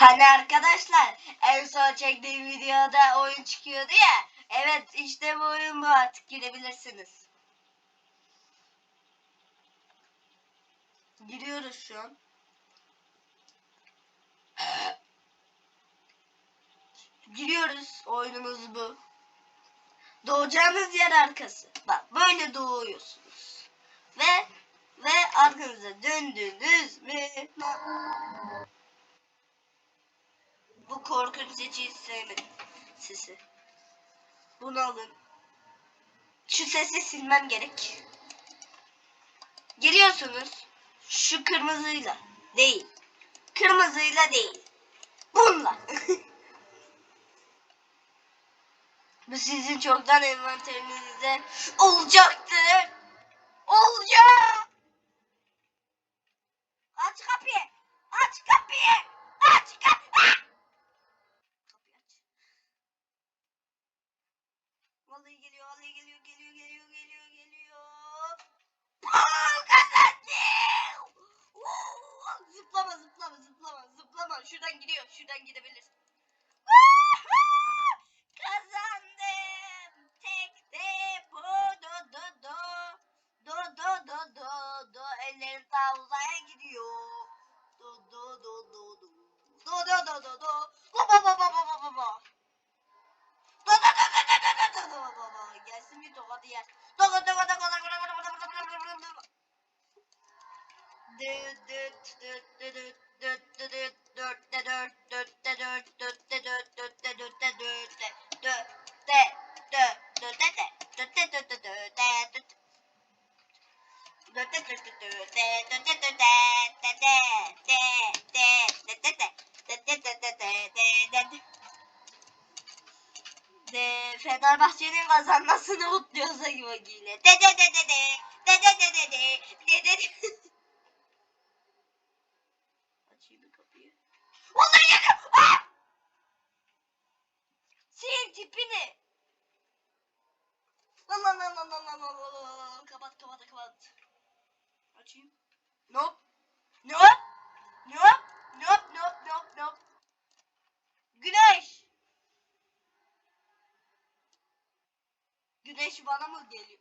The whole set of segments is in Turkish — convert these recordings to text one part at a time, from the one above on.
Hani arkadaşlar en son çektiğim videoda oyun çıkıyordu ya. Evet işte bu oyun bu artık girebilirsiniz. Giriyoruz şu an. Giriyoruz. Oyunumuz bu. Doğacağınız yer arkası. Bak böyle doğuyorsunuz. Ve ve arkanıza döndünüz mü? Bu korkunç hiç sevmedim. Sesi. Bunu alın. Şu sesi silmem gerek. Geliyorsunuz. Şu kırmızıyla. Değil. Kırmızıyla değil. Bununla. Bu sizin çoktan envanterinizde olacaktır. Vallahi geliyor, vallahi geliyor, geliyor, geliyor, geliyor, geliyor. Paul kazandı. Zıplama, zıplama, zıplama, zıplama. Şuradan gidiyor, şuradan gidebilirsin. Woohoo! Kazandım. Tek de bu do do do. Do do do do do. Ellerim ta uzaya gidiyor. Do do do do do. Do do do do do. Ba ba ba ba ba ba ba Gelsin bir tokadı yer. Do do do do do do De Fenerbahçe'nin kazanmasını kutluyoruz Agi ile. De de de de de. De de de de de. De de de. Açayım kapıyı. Vallahi yakın. Ah! Senin tipini. Lan lan lan lan lan lan lan lan lan. Kapat kapat kapat. Açayım. Nope. Nope. Nope nope nope nope. Güneş. Güneş bana mı geliyor?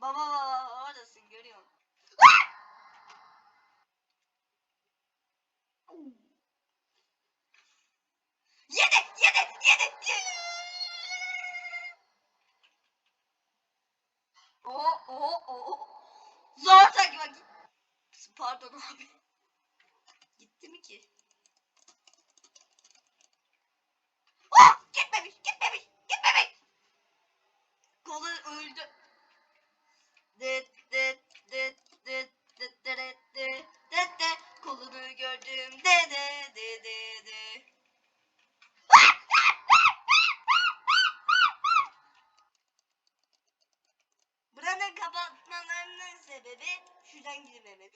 Baba baba oradasın görüyorum. Yedi, yedi, yedi, yedi. Oo, oo, oo. Zor takip. Pardon abi. Gitti mi ki? Sebebi şuradan girmemin.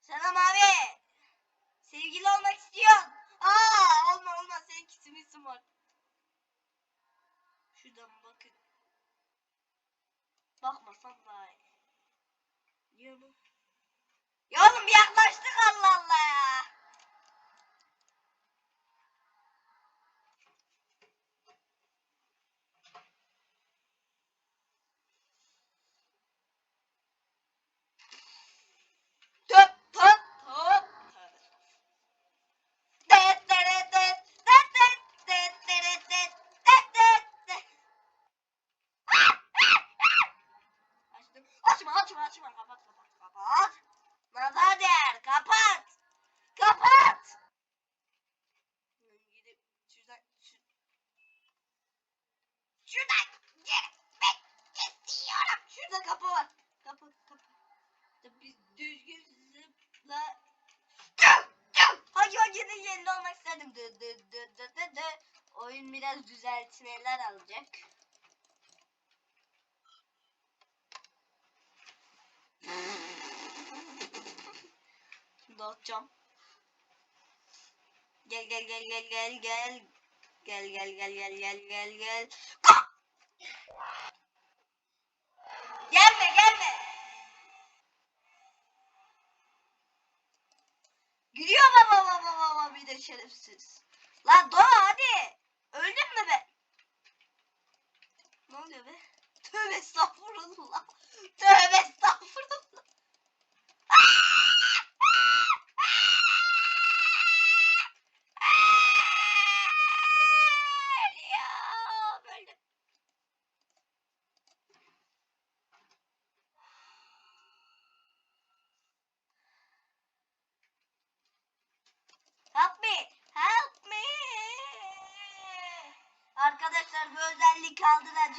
Selam abi. Sevgili olmak istiyorsun. Aa olma olma senin kisimisin var. Şuradan bakın. Bakmasam daha iyi. Diyor mu? Oyun biraz düzeltmeler alacak. Dağıtacağım. Gel gel gel gel gel gel. Gel gel gel gel gel gel gel. Gelme gelme. Gidiyor baba baba baba bir de şerefsiz. Lan Doğa hadi. Ne oluyor be? Tövbe estağfurullah. Tövbe estağfurullah. Help me. Help me. Arkadaşlar bu özelliği kaldıracağım.